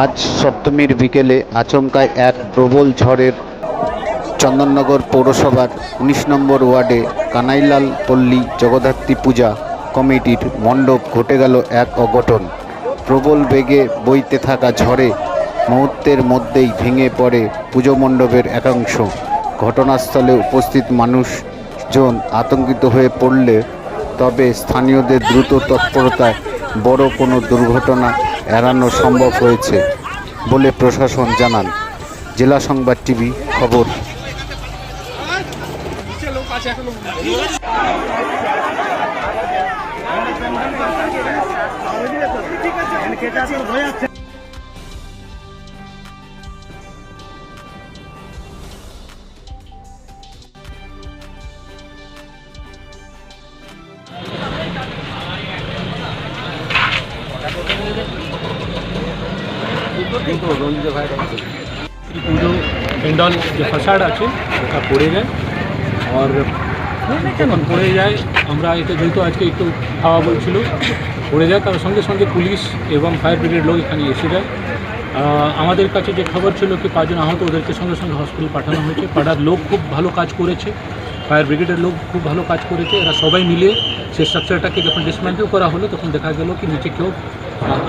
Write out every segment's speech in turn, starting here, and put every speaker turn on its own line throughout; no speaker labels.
আজ সপ্তমীর বিকেলে আচমকায় এক প্রবল ঝড়ের চন্দননগর পৌরসভার উনিশ নম্বর ওয়ার্ডে কানাইলাল পল্লী জগদ্ধাত্রী পূজা কমিটির মণ্ডপ ঘটে গেল এক অঘটন। প্রবল বেগে বইতে থাকা ঝড়ে মুহূর্তের মধ্যেই ভেঙে পড়ে পুজো মণ্ডপের একাংশ। ঘটনাস্থলে উপস্থিত মানুষজন আতঙ্কিত হয়ে পড়লে তবে স্থানীয়দের দ্রুত তৎপরতায় বড় কোনো দুর্ঘটনা এড়ানো সম্ভব হয়েছে বলে প্রশাসন জানান। জেলা সংবাদ টিভি খবর।
এই পুজো প্যান্ডল যে ফাসাড আছে, ওটা পড়ে যায়। আর যখন পড়ে যায়, আমরা এটা যেহেতু আজকে একটু হাওয়া বলছিল, পড়ে যায়, তার সঙ্গে সঙ্গে পুলিশ এবং ফায়ার ব্রিগেড লোক এখানে এসে যায়। আমাদের কাছে যে খবর ছিল কি পাঁচজন আহত, ওদেরকে সঙ্গে সঙ্গে হসপিটাল পাঠানো হয়েছে। পাড়ার লোক খুব ভালো কাজ করেছে। ফায়ার ব্রিগেডের লোক খুব ভালো কাজ করেছে। এরা সবাই মিলে সেই স্ট্রাকচারটাকে যখন ডিসমেন্টেল করা হলো, তখন দেখা গেল কি নিচে কেউ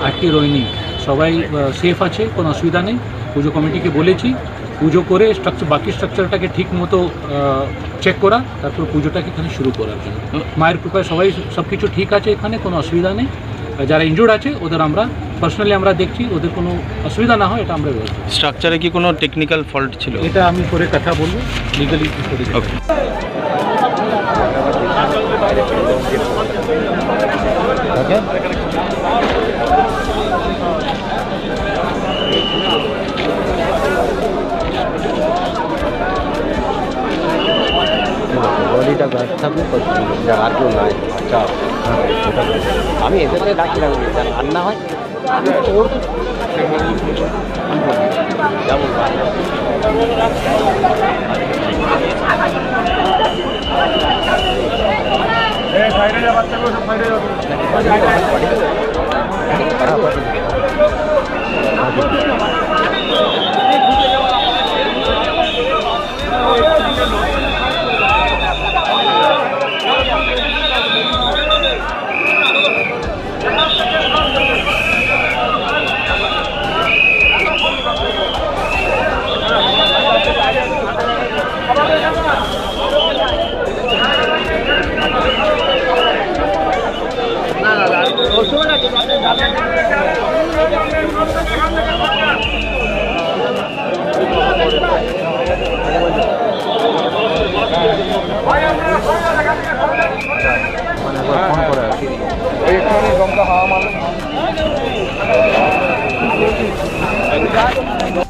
আটকে রয়নি সবাই সেফ আছে কোনো অসুবিধা নেই। পুজো কমিটিকে বলেছি পুজো করে স্ট্রাকচার বাকি স্ট্রাকচারটাকে ঠিক মতো চেক করা তারপর পুজোটাকে এখানে শুরু করার জন্য। মায়ের কৃপায় সবাই সব কিছু ঠিক আছে এখানে কোনো অসুবিধা নেই। যারা ইনজুর্ড আছে ওদের আমরা পার্সোনালি আমরা দেখছি ওদের কোনো অসুবিধা না হয় এটা আমরা
স্ট্রাকচারে কি কোনো টেকনিক্যাল ফল্ট ছিল?
এটা আমি পরে কথা বলব লিগালি
ওকে
থাকবে আর আমি এদেরকে ডাকছিলাম আর না হয় আমি ওর যেমন সব সাইডে যাবে I'm going to go.